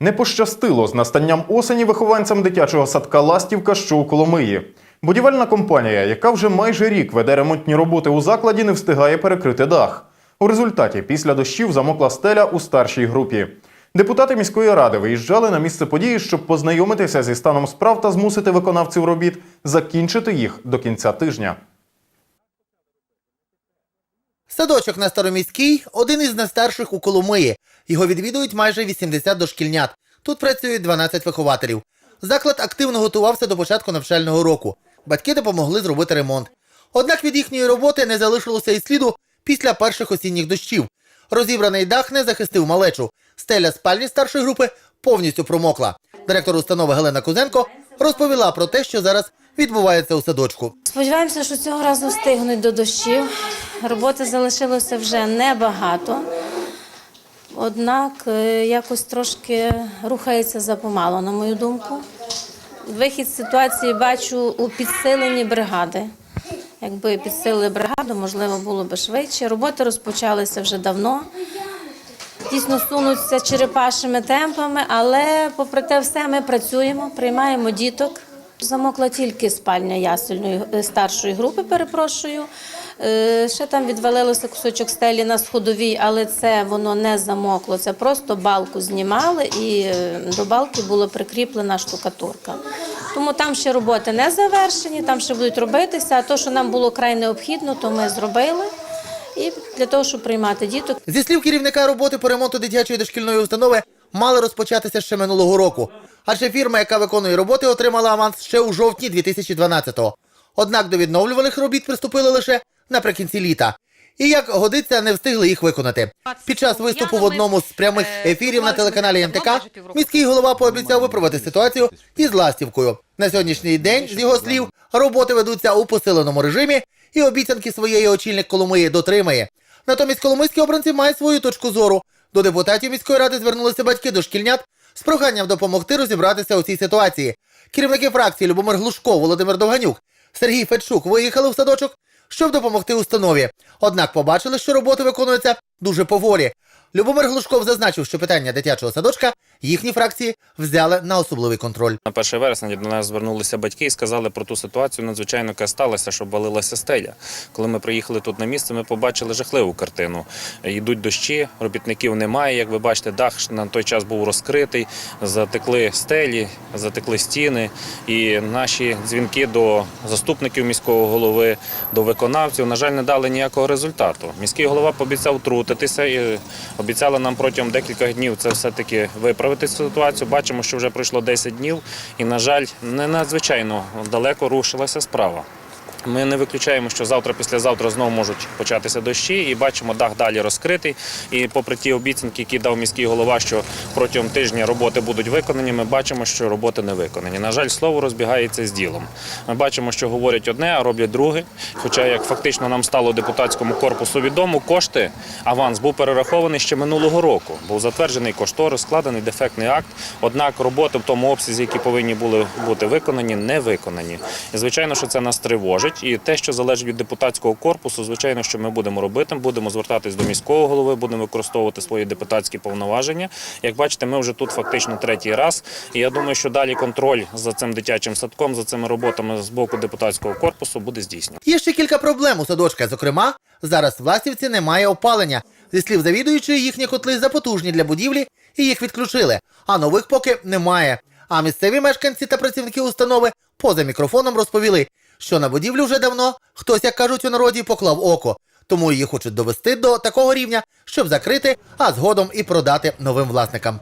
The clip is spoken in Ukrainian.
Не пощастило з настанням осені вихованцям дитячого садка Ластівка, що у Коломиї. Будівельна компанія, яка вже майже рік веде ремонтні роботи у закладі, не встигає перекрити дах. У результаті після дощів замокла стеля у старшій групі. Депутати міської ради виїжджали на місце події, щоб познайомитися зі станом справ та змусити виконавців робіт закінчити їх до кінця тижня. Садочок на Староміській – один із найстарших у Коломиї. Його відвідують майже 80 дошкільнят. Тут працюють 12 вихователів. Заклад активно готувався до початку навчального року. Батьки допомогли зробити ремонт. Однак від їхньої роботи не залишилося і сліду після перших осінніх дощів. Розібраний дах не захистив малечу. Стеля спальні старшої групи повністю промокла. Директор установи Галина Кузенко розповіла про те, що зараз відбувається у садочку. Сподіваємося, що цього разу встигнуть до дощів. Роботи залишилося вже небагато. Однак е, якось трошки рухається запомало, на мою думку. Вихід з ситуації бачу у підсиленні бригади. Якби підсилили бригаду, можливо, було б швидше. Роботи розпочалися вже давно. Дійсно сунуться черепашими темпами, але попри те все ми працюємо, приймаємо діток. Замокла тільки спальня ясельної е, старшої групи, перепрошую. Е, Ще там відвалилося кусочок стелі на сходовій, але це воно не замокло. Це просто балку знімали і е, до балки була прикріплена штукатурка. Тому там ще роботи не завершені, там ще будуть робитися. А то, що нам було край необхідно, то ми зробили. І для того, щоб приймати діток, Зі слів керівника роботи по ремонту дитячої дошкільної установи мали розпочатися ще минулого року. Адже фірма, яка виконує роботи, отримала аванс ще у жовтні 2012-го. Однак до відновлюваних робіт приступили лише наприкінці літа. І як годиться, не встигли їх виконати. Під час виступу в одному з прямих ефірів на телеканалі МТК міський голова пообіцяв виправити ситуацію із ластівкою. На сьогоднішній день, з його слів, роботи ведуться у посиленому режимі, і обіцянки своєї очільник Коломиї дотримає. Натомість коломийські обранці мають свою точку зору. До депутатів міської ради звернулися батьки дошкільнят з проханням допомогти розібратися у цій ситуації. Керівники фракції Любомир Глушко, Володимир Довганюк, Сергій Федчук виїхали в садочок, щоб допомогти установі. Однак побачили, що роботи виконуються дуже поволі. Любомир Глушков зазначив, що питання дитячого садочка їхні фракції взяли на особливий контроль. На 1 вересня до нас звернулися батьки і сказали про ту ситуацію, надзвичайно яка сталася, що валилася стеля. Коли ми приїхали тут на місце, ми побачили жахливу картину. Йдуть дощі, робітників немає. Як ви бачите, дах на той час був розкритий, затекли стелі, затекли стіни. І наші дзвінки до заступників міського голови, до виконавців, на жаль, не дали ніякого результату. Міський голова пообіцяв трутитися і обіцяла нам протягом декількох днів це все-таки виправити ситуацію. Бачимо, що вже пройшло 10 днів, і, на жаль, не надзвичайно далеко рушилася справа. Ми не виключаємо, що завтра, післязавтра знову можуть початися дощі, і бачимо, дах далі розкритий. І попри ті обіцянки, які дав міський голова, що протягом тижня роботи будуть виконані, ми бачимо, що роботи не виконані. На жаль, слово розбігається з ділом. Ми бачимо, що говорять одне, а роблять друге. Хоча, як фактично нам стало депутатському корпусу відомо, кошти аванс був перерахований ще минулого року. Був затверджений кошторис, складений дефектний акт. Однак роботи в тому обсязі, які повинні були бути виконані, не виконані. І звичайно, що це нас тривожить. І те, що залежить від депутатського корпусу, звичайно, що ми будемо робити. Будемо звертатись до міського голови, будемо використовувати свої депутатські повноваження. Як бачите, ми вже тут фактично третій раз. І я думаю, що далі контроль за цим дитячим садком, за цими роботами з боку депутатського корпусу буде здійснено. Є ще кілька проблем у садочка. Зокрема, зараз Власівці немає опалення. Зі слів завідуючої, їхні котли запотужні для будівлі і їх відключили, а нових поки немає. А місцеві мешканці та працівники установи поза мікрофоном розповіли, що на будівлю вже давно хтось, як кажуть у народі, поклав око. Тому її хочуть довести до такого рівня, щоб закрити, а згодом і продати новим власникам.